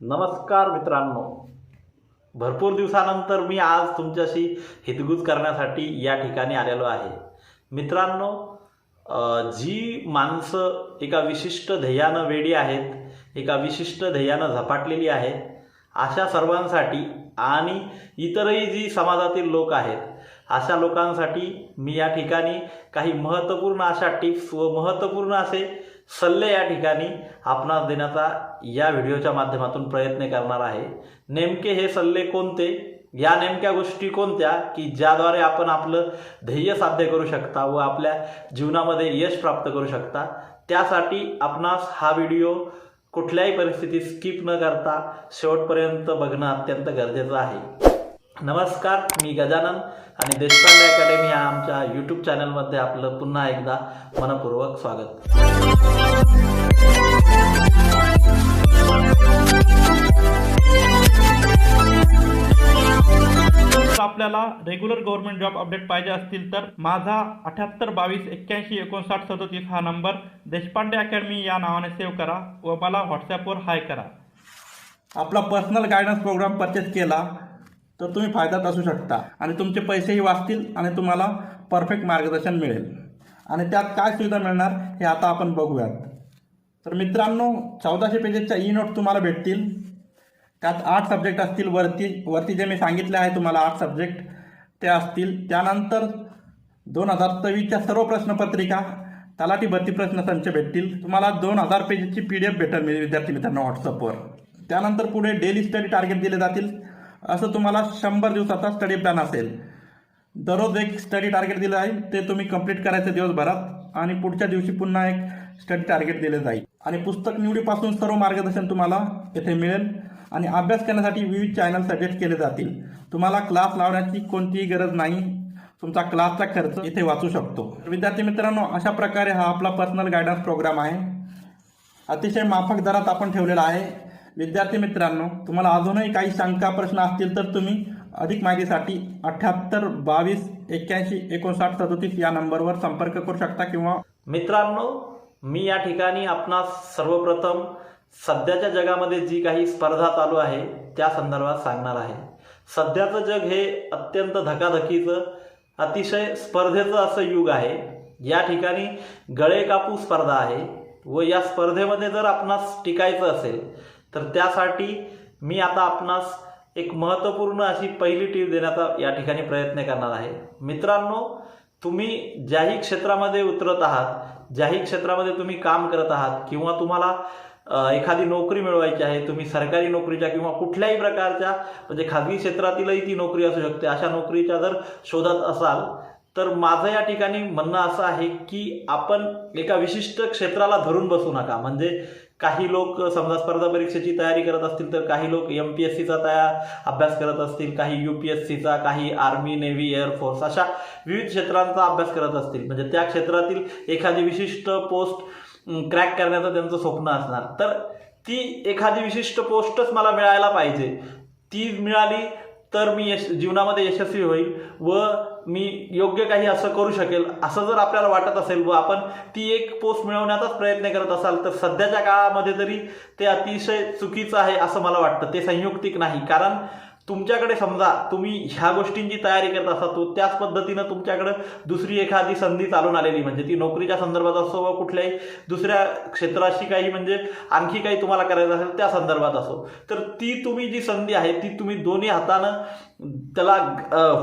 नमस्कार मित्रांनो. भरपूर दिवसानंतर मी आज तुमच्याशी हितगुज करण्यासाठी या ठिकाणी आलेलो आहे. मित्रांनो जी माणसं एका विशिष्ट ध्येयानं वेडी आहेत एका विशिष्ट ध्येयानं झपाटलेली आहेत अशा सर्वांसाठी आणि इतरही जी समाजातील लोक आहेत अशा लोकांसाठी मी या ठिकाणी काही महत्त्वपूर्ण अशा टिप्स व महत्त्वपूर्ण असे सल्ले या ठिकाणी आपणास देण्याचा या व्हिडिओच्या माध्यमातून प्रयत्न करणार आहे. नेमके हे सल्ले कोणते? या नेमक्या गोष्टी कोणत्या? की ज्याद्वारे आपण आपलं ध्येय साध्य करू शकता व आपल्या जीवनामध्ये यश प्राप्त करू शकता. त्यासाठी आपणास हा व्हिडिओ कुठल्याही परिस्थितीत स्किप न करता शेवटपर्यंत बघणं अत्यंत गरजेचं आहे. नमस्कार मी गजानन आणि देशपांडे अकॅडमी या आमच्या यूट्यूब चॅनलमध्ये आपलं पुन्हा एकदा मनपूर्वक स्वागत. आपल्याला रेग्युलर गव्हर्नमेंट जॉब अपडेट पाहिजे असतील तर माझा अठ्याहत्तर बावीस एक्क्याऐंशी एकोणसाठ सदोतीस हा नंबर देशपांडे अकॅडमी या नावाने सेव्ह करा व मला व्हॉट्सॲपवर हाय करा. आपला पर्सनल गायडन्स प्रोग्राम परचेस केला. तर तुम्ही फायद्यात असू शकता. आणि तुमचे पैसेही वाचतील आणि तुम्हाला परफेक्ट मार्गदर्शन मिळेल. आणि त्यात काय सुविधा मिळणार हे आता आपण बघूयात. तर मित्रांनो चौदाशे पेजेसच्या ई नोट तुम्हाला भेटतील. त्यात आठ सब्जेक्ट असतील वरती. वरती जे मी सांगितले आहे तुम्हाला आठ सब्जेक्ट ते असतील. त्यानंतर दोन हजार चोवीसच्या सर्व प्रश्नपत्रिका तलाठी भरती प्रश्न संच भेटतील. तुम्हाला दोन हजार पेजेसची पी डी एफ भेटेल विद्यार्थी मित्रांनो व्हॉट्सअपवर त्यानंतर पुढे डेली स्टडी टार्गेट दिले जातील. असं तुम्हाला शंभर दिवसाचा स्टडी प्लॅन असेल. दररोज एक स्टडी टार्गेट दिलं आहे ते तुम्ही कंप्लीट करायचं दिवसभरात आणि पुढच्या दिवशी पुन्हा एक स्टडी टार्गेट दिले जाईल. आणि पुस्तक निवडीपासून सर्व मार्गदर्शन तुम्हाला येथे मिळेल आणि अभ्यास करण्यासाठी विविध चॅनल सजेस्ट केले जातील. तुम्हाला क्लास लावण्याची कोणतीही गरज नाही. तुमचा क्लासचा खर्च इथे वाचू शकतो. विद्यार्थी मित्रांनो अशा प्रकारे हा आपला पर्सनल गायडन्स प्रोग्राम आहे. अतिशय माफक दरात आपण ठेवलेला आहे. विद्यार्थी मित्रांनो तुम्हाला अजूनही काही शंका प्रश्न असतील तर तुम्ही अधिक माहितीसाठी अठ्याहत्तर बावीस एक्क्याऐंशी एकोणसाठ सदोतीस या नंबरवर संपर्क करू शकता किंवा मित्रांनो मी या ठिकाणी आपणास सर्वप्रथम सध्याच्या जगामध्ये जी काही स्पर्धा चालू आहे त्या संदर्भात सांगणार आहे. सध्याचं जग हे अत्यंत धकाधकीचं अतिशय स्पर्धेचं असं युग आहे. या ठिकाणी गळे कापू स्पर्धा आहे व या स्पर्धेमध्ये जर आपणास टिकायचं असेल तर त्यासाठी मी आता आपणास एक महत्त्वपूर्ण अशी पहिली टीप देण्याचा या ठिकाणी प्रयत्न करणार आहे. मित्रांनो तुम्ही ज्याही क्षेत्रामध्ये उतरत आहात ज्याही क्षेत्रामध्ये तुम्ही काम करत आहात किंवा तुम्हाला एखादी नोकरी मिळवायची आहे तुम्ही सरकारी नोकरीच्या किंवा कुठल्याही प्रकारच्या म्हणजे खाजगी क्षेत्रातीलही ती नोकरी असू शकते. अशा नोकरीच्या जर शोधात असाल तर माझं या ठिकाणी म्हणणं असं आहे की आपण एका विशिष्ट क्षेत्राला धरून बसू नका. म्हणजे काही लोक समजा स्पर्धा परीक्षेची तयारी करत असतील तर काही लोक एम पी एस सीचा तया अभ्यास करत असतील काही यू पी एस सीचा काही आर्मी नेव्ही एअरफोर्स अशा विविध क्षेत्रांचा अभ्यास करत असतील. म्हणजे त्या क्षेत्रातील एखादी विशिष्ट पोस्ट क्रॅक करण्याचं त्यांचं स्वप्न असणार. तर ती एखादी विशिष्ट पोस्टच मला मिळायला पाहिजे. ती मिळाली तर मी यश जीवनामध्ये यशस्वी होईल व मी योग्य काही असं करू शकेल असं जर आपल्याला वाटत असेल व आपण ती एक पोस्ट मिळवण्याचाच प्रयत्न करत असाल तर सध्याच्या काळामध्ये तरी ते अतिशय चुकीचं आहे असं मला वाटतं. ते संयुक्तिक नाही. कारण तुमच्याकडे समजा तुम्ही ह्या गोष्टींची तयारी करत असा तो त्याच पद्धतीनं तुमच्याकडे दुसरी एखादी संधी चालून आलेली. म्हणजे ती नोकरीच्या संदर्भात असो व कुठल्याही दुसऱ्या क्षेत्राशी काही म्हणजे आणखी काही तुम्हाला करायचं असेल त्या संदर्भात असो. तर ती तुम्ही जी संधी आहे ती तुम्ही दोन्ही हातानं त्याला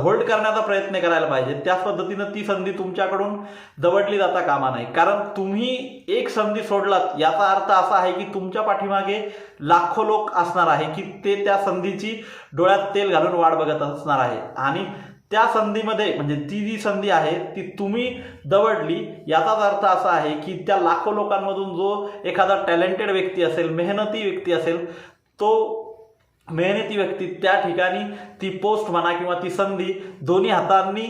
होल्ड करण्याचा प्रयत्न करायला पाहिजे. त्याच पद्धतीनं ती संधी तुमच्याकडून दवडली जाता कामा नाही. कारण तुम्ही एक संधी सोडलात याचा अर्थ असा आहे की तुमच्या पाठीमागे लाखो लोक असणार आहे की ते त्या संधीची डोळ्यात तेल घालून वाट बघत असणार आहे. आणि त्या संधीमध्ये म्हणजे ती जी संधी आहे ती तुम्ही दवडली याचाच अर्थ असा आहे की त्या लाखो लोकांमधून जो एखादा टॅलेंटेड व्यक्ती असेल मेहनती व्यक्ती असेल तो मेहनती व्यक्ती त्या ठिकाणी ती पोस्ट म्हणा किंवा ती संधी दोन्ही हातांनी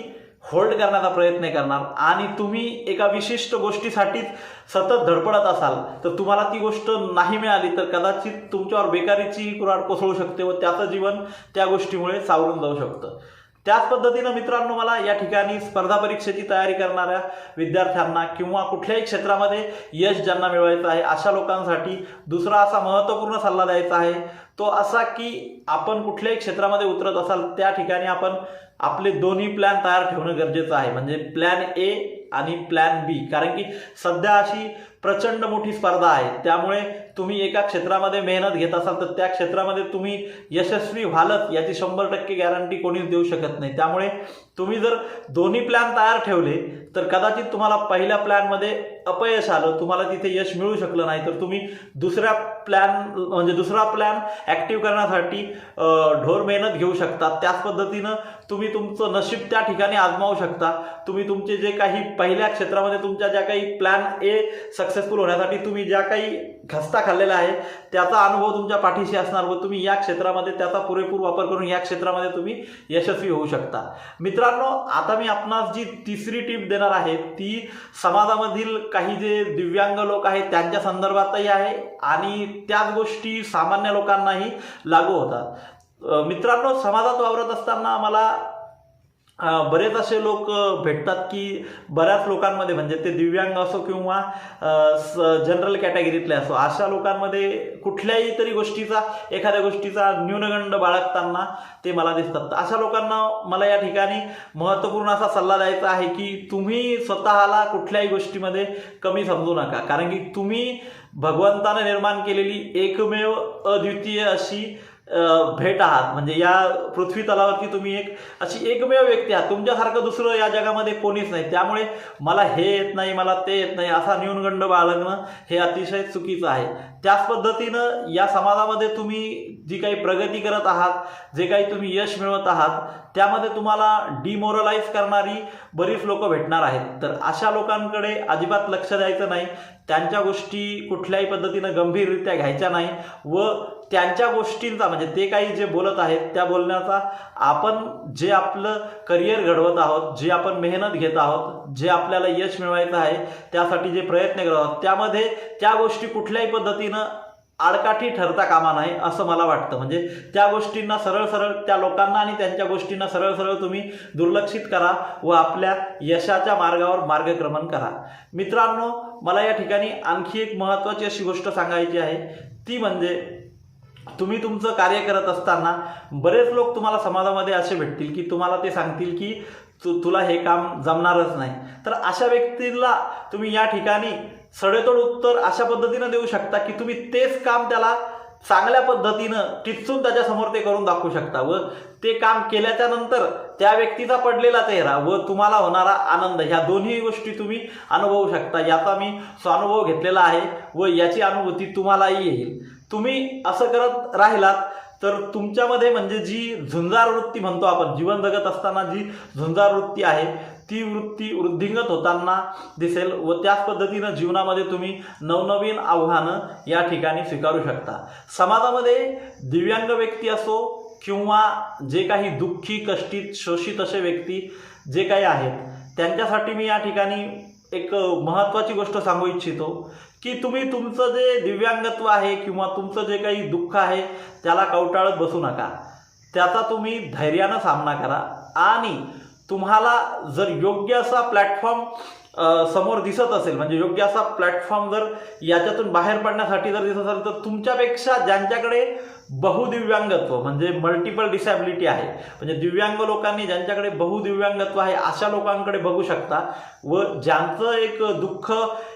होल्ड करण्याचा प्रयत्न करणार. आणि तुम्ही एका विशिष्ट गोष्टीसाठीच सतत धडपडत असाल तर तुम्हाला ती गोष्ट नाही मिळाली तर कदाचित तुमच्यावर बेकारीची कुराड कोसळू शकते व त्याचं जीवन त्या गोष्टीमुळे सावरून जाऊ शकतं. त्याच पद्धतीनं मित्रांनो मला या ठिकाणी स्पर्धा परीक्षेची तयारी करणाऱ्या विद्यार्थ्यांना किंवा कुठल्याही क्षेत्रामध्ये यश ज्यांना मिळवायचं आहे अशा लोकांसाठी दुसरा असा महत्त्वपूर्ण सल्ला द्यायचा आहे. तो असा की आपण कुठल्याही क्षेत्रामध्ये उतरत असाल त्या ठिकाणी आपण आपले दोन्ही प्लॅन तयार ठेवणं गरजेचं आहे. म्हणजे प्लॅन ए आणि प्लॅन बी कारण की सध्या अशी प्रचंड मोठी स्पर्धा आहे. त्यामुळे तुम्ही एका क्षेत्रामध्ये मेहनत घेत असाल तर त्या क्षेत्रामध्ये तुम्ही यशस्वी व्हालच याची शंभर टक्के गॅरंटी कोणीच देऊ शकत नाही. त्यामुळे तुम्ही जर दोन्ही प्लॅन तयार ठेवले तर कदाचित तुम्हाला पहिल्या प्लॅनमध्ये अपयश आलं तुम्हाला तिथे यश मिळू शकलं नाही तर तुम्ही दुसऱ्या प्लॅन म्हणजे दुसरा प्लॅन ॲक्टिव्ह करण्यासाठी ढोर मेहनत घेऊ शकता. त्याच पद्धतीनं तुम्ही तुमचं नशीब त्या ठिकाणी आजमावू शकता. तुम्ही तुमचे जे काही पहिल्या क्षेत्रामध्ये तुमच्या ज्या काही प्लॅन ए सक्सेसफुल होण्यासाठी तुम्ही ज्या काही घस्ता खाल्लेला आहे त्याचा अनुभव तुमच्या पाठीशी असणार व तुम्ही या क्षेत्रामध्ये त्याचा पुरेपूर वापर करून या क्षेत्रामध्ये तुम्ही यशस्वी होऊ शकता. मित्रांनो आता मी आपणास जी तिसरी टीप देणार आहे ती समाजामधील काही जे दिव्यांग लोक आहेत त्यांच्या संदर्भातही आहे आणि त्याच गोष्टी सामान्य लोकांनाही लागू होतात. मित्रांनो समाजात वावरत असताना मला बरेच असे लोक भेटतात की बऱ्याच लोकांमध्ये म्हणजे ते दिव्यांग असो किंवा जनरल कॅटेगरीतले असो अशा लोकांमध्ये कुठल्याही तरी गोष्टीचा एखाद्या गोष्टीचा न्यूनगंड बाळगताना ते मला दिसतात. अशा लोकांना मला या ठिकाणी महत्त्वपूर्ण असा सल्ला द्यायचा आहे की तुम्ही स्वतःला कुठल्याही गोष्टीमध्ये कमी समजू नका. कारण की तुम्ही भगवंताने निर्माण केलेली एकमेव अद्वितीय अशी भेट आहात. म्हणजे या पृथ्वी तलावरती तुम्ही एक अशी एकमेव व्यक्ती आहात. तुमच्यासारखं दुसरं या जगामध्ये कोणीच नाही. त्यामुळे मला हे येत नाही मला ते येत नाही असा न्यूनगंड बाळगणं हे अतिशय चुकीचं आहे. त्याच पद्धतीनं या समाजामध्ये तुम्ही जी काही प्रगती करत आहात जे काही तुम्ही यश मिळवत आहात त्यामध्ये तुम्हाला डिमोरलाइज करणारी बरीच लोक भेटणार आहेत. तर अशा लोकांकडे अजिबात लक्ष द्यायचं नाही. त्यांच्या गोष्टी कुठल्याही पद्धतीनं गंभीररित्या घ्यायच्या नाही व त्यांच्या गोष्टींचा म्हणजे ते काही जे बोलत आहेत त्या बोलण्याचा आपण जे आपलं करिअर घडवत आहोत जे आपण मेहनत घेत आहोत जे आपल्याला यश मिळवायचं आहे त्यासाठी जे प्रयत्न करत आहोत त्यामध्ये त्या गोष्टी कुठल्याही पद्धतीनं आडकाठी ठरता कामा नाही असं मला वाटतं. म्हणजे त्या गोष्टींना सरळ सरळ त्या लोकांना आणि त्यांच्या गोष्टींना सरळ सरळ तुम्ही दुर्लक्षित करा व आपल्या यशाच्या मार्गावर मार्गक्रमण करा. मित्रांनो मला या ठिकाणी आणखी एक महत्त्वाची अशी गोष्ट सांगायची आहे. ती म्हणजे तुम्ही तुमचं कार्य करत असताना बरेच लोक तुम्हाला समाजामध्ये असे भेटतील की तुम्हाला ते सांगतील की तु तुला हे काम जमणारच नाही. तर अशा व्यक्तीला तुम्ही या ठिकाणी सडेतोड उत्तर अशा पद्धतीनं देऊ शकता की तुम्ही तेच काम त्याला चांगल्या पद्धतीनं टिचून त्याच्यासमोर ते करून दाखवू शकता व ते काम केल्याच्यानंतर त्या व्यक्तीचा पडलेला चेहरा व तुम्हाला होणारा आनंद ह्या दोन्ही गोष्टी तुम्ही अनुभवू शकता. याचा मी स्वानुभव घेतलेला आहे व याची अनुभूती तुम्हालाही येईल. तुम्ही असं करत राहिलात तर तुमच्यामध्ये म्हणजे जी झुंजार वृत्ती म्हणतो आपण जीवन जगत असताना जी झुंजार वृत्ती आहे ती वृत्ती वृद्धिंगत होताना दिसेल व त्याच पद्धतीनं जीवनामध्ये तुम्ही नवनवीन आव्हानं या ठिकाणी स्वीकारू शकता. समाजामध्ये दिव्यांग व्यक्ती असो किंवा जे काही दुःखी कष्टीत शोषित असे व्यक्ती जे काही आहेत त्यांच्यासाठी मी या ठिकाणी एक महत्त्वाची गोष्ट सांगू इच्छितो की तुम्ही तुमचं जे दिव्यांगत्व आहे किंवा तुमचं जे काही दुःख आहे त्याला कवटाळत बसू नका. त्याचा तुम्ही धैर्यानं सामना करा आणि तुम्हाला जर योग्य असा प्लॅटफॉर्म समोर दिसत असेल म्हणजे योग्य असा प्लॅटफॉर्म जर याच्यातून बाहेर पडण्यासाठी जर दिसत असेल तर तुमच्यापेक्षा ज्यांच्याकडे बहुदिव्यांगत्व म्हणजे मल्टिपल डिसॅबिलिटी आहे. म्हणजे दिव्यांग लोकांनी ज्यांच्याकडे बहुदिव्यांगत्व आहे अशा लोकांकडे बघू शकता. व ज्यांचं एक दुःख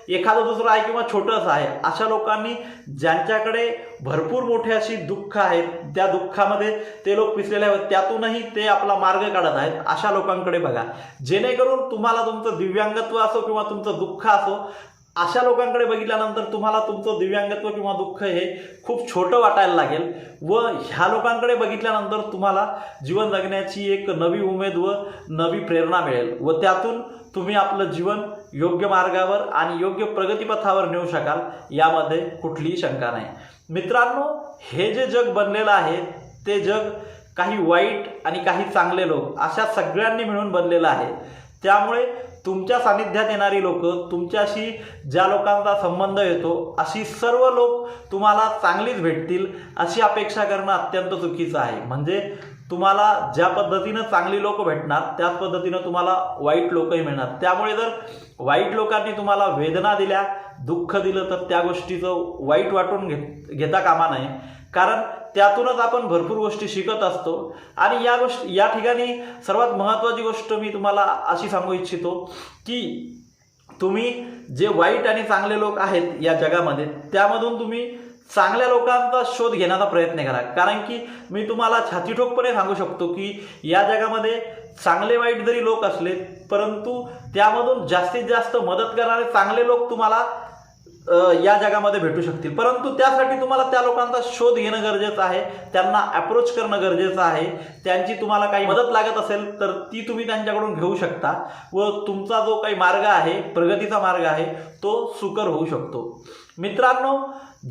एखादं दुसरं आहे किंवा छोटंसं आहे अशा लोकांनी ज्यांच्याकडे भरपूर मोठे अशी दुःख आहेत त्या दुःखामध्ये ते लोक पिसलेले आहेत त्यातूनही ते आपला मार्ग काढत आहेत अशा लोकांकडे बघा. जेणेकरून तुम्हाला तुमचं दिव्यांगत्व असो किंवा तुमचं दुःख असो अशा लोकांकडे बघितल्यानंतर तुम्हाला तुमचं दिव्यांगत्व किंवा दुःख हे खूप छोटं वाटायला लागेल व ह्या लोकांकडे बघितल्यानंतर तुम्हाला जीवन जगण्याची एक नवी उमेद व नवी प्रेरणा मिळेल व त्यातून तुम्ही आपलं जीवन योग्य मार्गावर आणि योग्य प्रगतीपथावर नेऊ शकाल यामध्ये कुठलीही शंका नाही. मित्रांनो हे जे जग बनलेलं आहे ते जग काही वाईट आणि काही चांगले लोक अशा सगळ्यांनी मिळून बनलेलं आहे. त्यामुळे तुमच्या सानिध्यात येणारी लोक तुमच्याशी ज्या लोकांचा संबंध येतो अशी सर्व लोक तुम्हाला चांगलीच भेटतील अशी अपेक्षा करणं अत्यंत चुकीचं आहे. म्हणजे तुम्हाला ज्या पद्धतीनं चांगली लोक भेटणार त्याच पद्धतीनं तुम्हाला वाईट लोकही मिळणार. त्यामुळे जर वाईट लोकांनी तुम्हाला वेदना दिल्या दुःख दिलं तर त्या गोष्टीचं वाईट वाटून घेत घेता कामा नये. कारण त्यातूनच आपण भरपूर गोष्टी शिकत असतो. आणि या गोष्टी या ठिकाणी सर्वात महत्त्वाची गोष्ट मी तुम्हाला अशी सांगू इच्छितो की तुम्ही जे वाईट आणि चांगले लोक आहेत या जगामध्ये त्यामधून तुम्ही चांगल्या लोकांचा शोध घेण्याचा प्रयत्न करा. कारण की मी तुम्हाला छातीठोकपणे सांगू शकतो की या जगामध्ये चांगले वाईट जरी लोक असले परंतु त्यामधून जास्तीत जास्त मदत करणारे चांगले लोक तुम्हाला या जगामध्ये भेटू शकतील. परंतु त्यासाठी तुम्हाला त्या लोकांचा शोध घेणं गरजेचं आहे त्यांना अप्रोच करणं गरजेचं आहे. त्यांची तुम्हाला काही मदत लागत असेल तर ती तुम्ही त्यांच्याकडून घेऊ शकता व तुमचा जो काही मार्ग आहे प्रगतीचा मार्ग आहे तो सुकर होऊ शकतो. मित्रांनो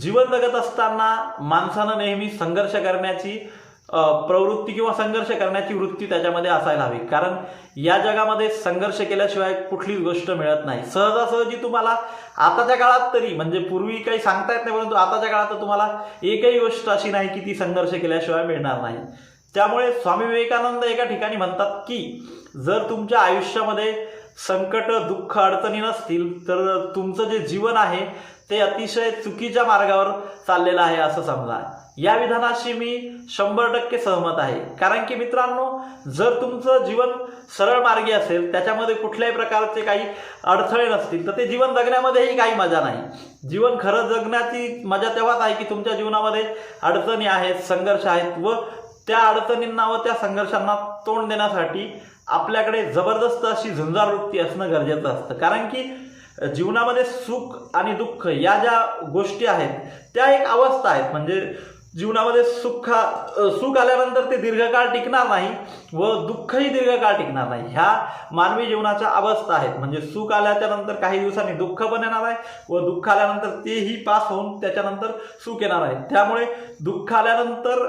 जीवन जगत असताना माणसानं नेहमी संघर्ष करण्याची प्रवृत्ती किंवा संघर्ष करण्याची वृत्ती त्याच्यामध्ये असायला हवी. कारण या जगामध्ये संघर्ष केल्याशिवाय कुठलीच गोष्ट मिळत नाही. सहजासहजी तुम्हाला आताच्या काळात तरी म्हणजे पूर्वी काही सांगता येत नाही परंतु आताच्या काळात तुम्हाला एकही गोष्ट अशी नाही की ती संघर्ष केल्याशिवाय मिळणार नाही. त्यामुळे स्वामी विवेकानंद एका ठिकाणी म्हणतात की जर तुमच्या आयुष्यामध्ये संकट दुःख अडचणी नसतील तर तुमचं जे जीवन आहे ते अतिशय चुकीच्या मार्गावर चाललेलं आहे असं समजा. या विधानाशी मी शंभर टक्के सहमत आहे. कारण की मित्रांनो जर तुमचं जीवन सरळ मार्गी असेल त्याच्यामध्ये कुठल्याही प्रकारचे काही अडथळे नसतील तर ते जीवन जगण्यामध्येही काही मजा नाही. जीवन खरं जगण्याची मजा तेव्हाच आहे की तुमच्या जीवनामध्ये अडचणी आहेत संघर्ष आहेत व त्या अडचणींना व त्या संघर्षांना तोंड देण्यासाठी आपल्याकडे जबरदस्त अशी झुंजार वृत्ती असणं गरजेचं असतं. कारण की जीवनामध्ये सुख आणि दुःख या ज्या गोष्टी आहेत त्या एक अवस्था आहेत. म्हणजे जीवनामध्ये सुख सुख आल्यानंतर ते दीर्घकाळ टिकणार नाही व दुःखही दीर्घकाळ टिकणार नाही. ह्या मानवी जीवनाच्या अवस्था आहेत. म्हणजे सुख आल्याच्यानंतर काही दिवसांनी दुःख पण येणार आहे व दुःख आल्यानंतर तेही पास होऊन त्याच्यानंतर सुख येणार आहे. त्यामुळे दुःख आल्यानंतर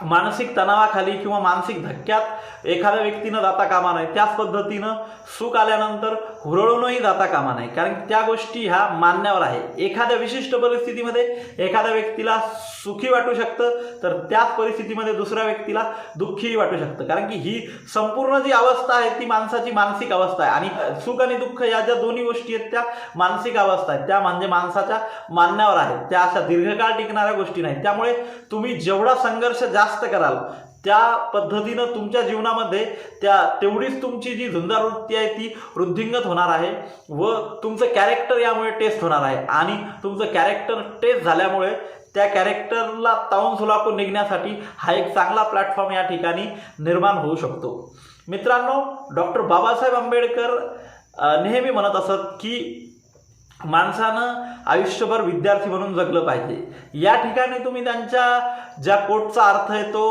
मानसिक तणावाखाली किंवा मानसिक धक्क्यात एखाद्या व्यक्तीनं जाता कामा नये. त्याच पद्धतीनं सुख आल्यानंतर हुरळूनही जाता कामा नये. कारण त्या गोष्टी ह्या मानण्यावर आहे एखाद्या विशिष्ट परिस्थितीमध्ये एखाद्या व्यक्तीला सुखी वाटू शकतं तर त्याच परिस्थितीमध्ये दुसऱ्या व्यक्तीला दुःखीही वाटू शकतं. कारण की ही संपूर्ण जी अवस्था आहे ती माणसाची मानसिक अवस्था आहे. आणि सुख आणि दुःख या ज्या दोन्ही गोष्टी आहेत त्या मानसिक अवस्था आहेत. त्या म्हणजे माणसाच्या मानण्यावर आहेत. त्या अशा दीर्घकाळ टिकणाऱ्या गोष्टी नाहीत. त्यामुळे तुम्ही जेवढा संघर्ष जास्त कराल. त्या पद्धतीनं तुमच्या जीवनामध्ये त्या तेवढीच तुमची जी झुंजार वृत्ती आहे ती वृद्धिंगत होणार आहे व तुमचं कॅरेक्टर यामुळे टेस्ट होणार आहे. आणि तुमचं कॅरेक्टर टेस्ट झाल्यामुळे त्या कॅरेक्टरला ताऊन सुलाखून निघण्यासाठी हा एक चांगला प्लॅटफॉर्म या ठिकाणी निर्माण होऊ शकतो. मित्रांनो डॉक्टर बाबासाहेब आंबेडकर नेहमी म्हणत असत की माणसानं आयुष्यभर विद्यार्थी म्हणून जगलं पाहिजे. या ठिकाणी तुम्ही त्यांच्या ज्या कोटचा अर्थ आहे तो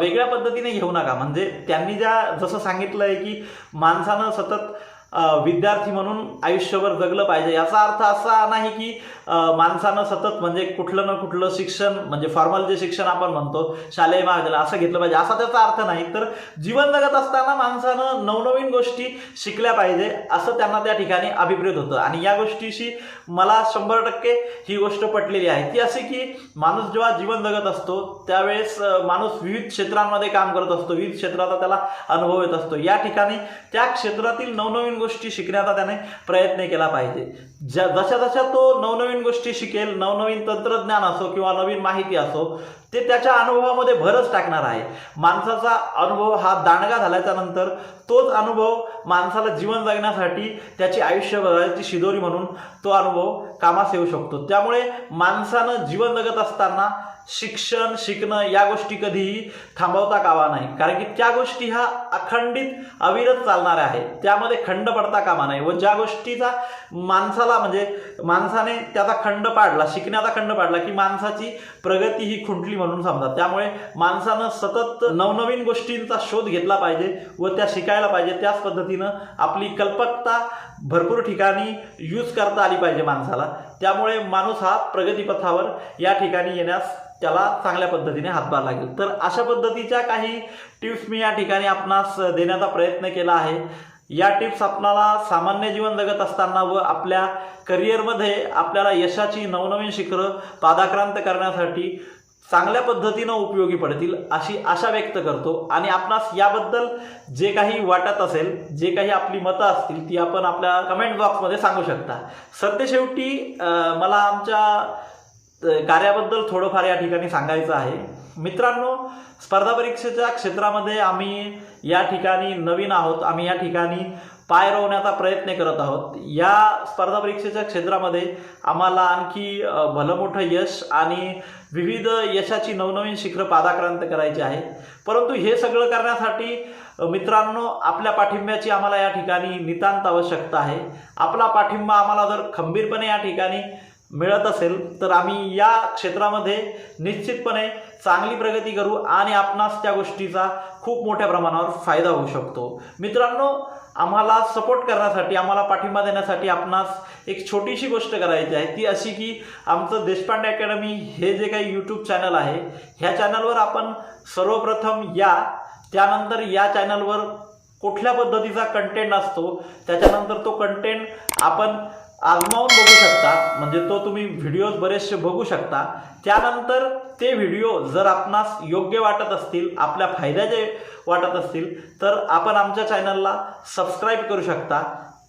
वेगळ्या पद्धतीने घेऊ नका. म्हणजे त्यांनी ज्या जसं सांगितलं आहे की माणसानं सतत विद्यार्थी म्हणून आयुष्यभर जगलं पाहिजे. याचा अर्थ असा नाही की माणसानं सतत म्हणजे कुठलं ना कुठलं शिक्षण म्हणजे फॉर्मल जे शिक्षण आपण म्हणतो शालेय महाविद्यालय असं घेतलं पाहिजे. असा त्याचा अर्थ नाही. तर जीवन जगत असताना माणसानं नवनवीन गोष्टी शिकल्या पाहिजे असं त्यांना त्या ठिकाणी अभिप्रेत होतं. आणि या गोष्टीशी मला शंभर टक्के ही गोष्ट पटलेली आहे. ती अशी की माणूस जेव्हा जीवन जगत असतो त्यावेळेस माणूस विविध क्षेत्रांमध्ये काम करत असतो. विविध क्षेत्राचा त्याला अनुभव येत असतो. या ठिकाणी त्या क्षेत्रातील नवनवीन गोष्टी शिकण्याचा त्याने प्रयत्न केला पाहिजे. ज्या जशा जशा तो नवनवीन गोष्टी शिकेल नवनवीन तंत्रज्ञान असो किंवा नवीन माहिती असो ते त्याच्या अनुभवामध्ये भरच टाकणार आहे. माणसाचा अनुभव हा दांडगा झाल्याच्यानंतर तोच अनुभव माणसाला जीवन जगण्यासाठी त्याची आयुष्य बघायची शिदोरी म्हणून तो अनुभव कामास येऊ शकतो. त्यामुळे माणसानं जीवन जगत असताना शिक्षण शिकणं या गोष्टी कधीही थांबवता कामा नाही. कारण की त्या गोष्टी ह्या अखंडित अविरत चालणाऱ्या आहेत. त्यामध्ये खंड पडता कामा नाही. व ज्या गोष्टीचा माणसाला म्हणजे माणसाने त्याचा खंड पाडला शिकण्याचा खंड पाडला की माणसाची प्रगती ही खुंटली म्हणून समजा. त्यामुळे माणसानं सतत नवनवीन गोष्टींचा शोध घेतला पाहिजे व त्या शिकायला पाहिजे. त्याच पद्धतीनं आपली कल्पकता भरपूर ठिकाणी यूज करता आली पाहिजे माणसाला. त्यामुळे माणूस हा प्रगतीपथावर या ठिकाणी येण्यास त्याला चांगल्या पद्धतीने हातभार लागेल. तर अशा पद्धतीच्या काही टिप्स मी या ठिकाणी आपणास देण्याचा प्रयत्न केला आहे. या टिप्स आपणाला सामान्य जीवन जगत असताना व आपल्या करिअरमध्ये आपल्याला यशाची नवनवीन शिखरं पादाक्रांत करण्यासाठी चांगल्या पद्धतीनं उपयोगी पडतील अशी आशा व्यक्त करतो. आणि आपणास याबद्दल जे काही वाटत असेल जे काही आपली मतं असतील ती आपण आपल्या कमेंट बॉक्समध्ये सांगू शकता. सध्या शेवटी मला आमच्या कार्याबद्दल थोडंफार या ठिकाणी सांगायचं आहे. मित्रांनो स्पर्धा परीक्षेच्या क्षेत्रामध्ये आम्ही या ठिकाणी नवीन आहोत. आम्ही या ठिकाणी पाय रोवण्याचा प्रयत्न करत आहोत. या स्पर्धा परीक्षेच्या क्षेत्रामध्ये आम्हाला आणखी भलं मोठं यश आणि विविध यशाची नवनवीन शिखरं पादाक्रांत करायची आहे. परंतु हे सगळं करण्यासाठी मित्रांनो आपल्या पाठिंब्याची आम्हाला या ठिकाणी नितांत आवश्यकता आहे. आपला पाठिंबा आम्हाला जर खंबीरपणे या ठिकाणी मिळत असेल तर आम्ही या क्षेत्रामध्ये निश्चितपणे चांगली प्रगती करू आणि आपणास त्या गोष्टीचा खूप मोठ्या प्रमाणावर फायदा होऊ शकतो. मित्रांनो आम्हाला सपोर्ट करण्यासाठी आम्हाला पाठिंबा देण्यासाठी आपणास एक छोटीशी गोष्ट करायची आहे. ती अशी की आमचं देशपांडे अकॅडमी हे जे काही यूट्यूब चॅनल आहे ह्या चॅनलवर आपण सर्वप्रथम या त्यानंतर या चॅनलवर कुठल्या पद्धतीचा कंटेंट असतो त्याच्यानंतर तो कंटेंट आपण आजमावून बघू शकता. म्हणजे तो तुम्ही व्हिडिओज बरेचसे बघू शकता. त्यानंतर ते व्हिडिओ जर आपणास योग्य वाटत असतील आपल्या फायद्याचे वाटत असतील तर आपण आमच्या चॅनलला सबस्क्राईब करू शकता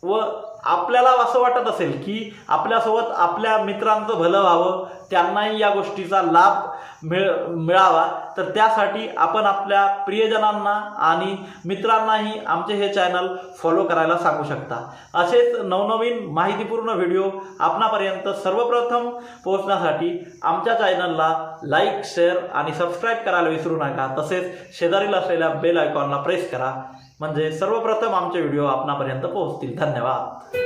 व आपल्याला असं वाटत असेल की आपल्यासोबत आपल्या मित्रांचं भलं व्हावं त्यांनाही या गोष्टीचा लाभ मिळ मिळावा तर त्यासाठी आपण आपल्या प्रियजनांना आणि मित्रांनाही आमचे हे चॅनल फॉलो करायला सांगू शकता. असेच नवनवीन माहितीपूर्ण व्हिडिओ आपणापर्यंत सर्वप्रथम पोहोचण्यासाठी आमच्या चॅनलला लाईक शेअर आणि सबस्क्राईब करायला विसरू नका. तसेच शेजारील असलेल्या बेल आयकॉनला प्रेस करा. म्हणजे सर्वप्रथम आमचे व्हिडिओ आपणापर्यंत पोहोचतील. धन्यवाद.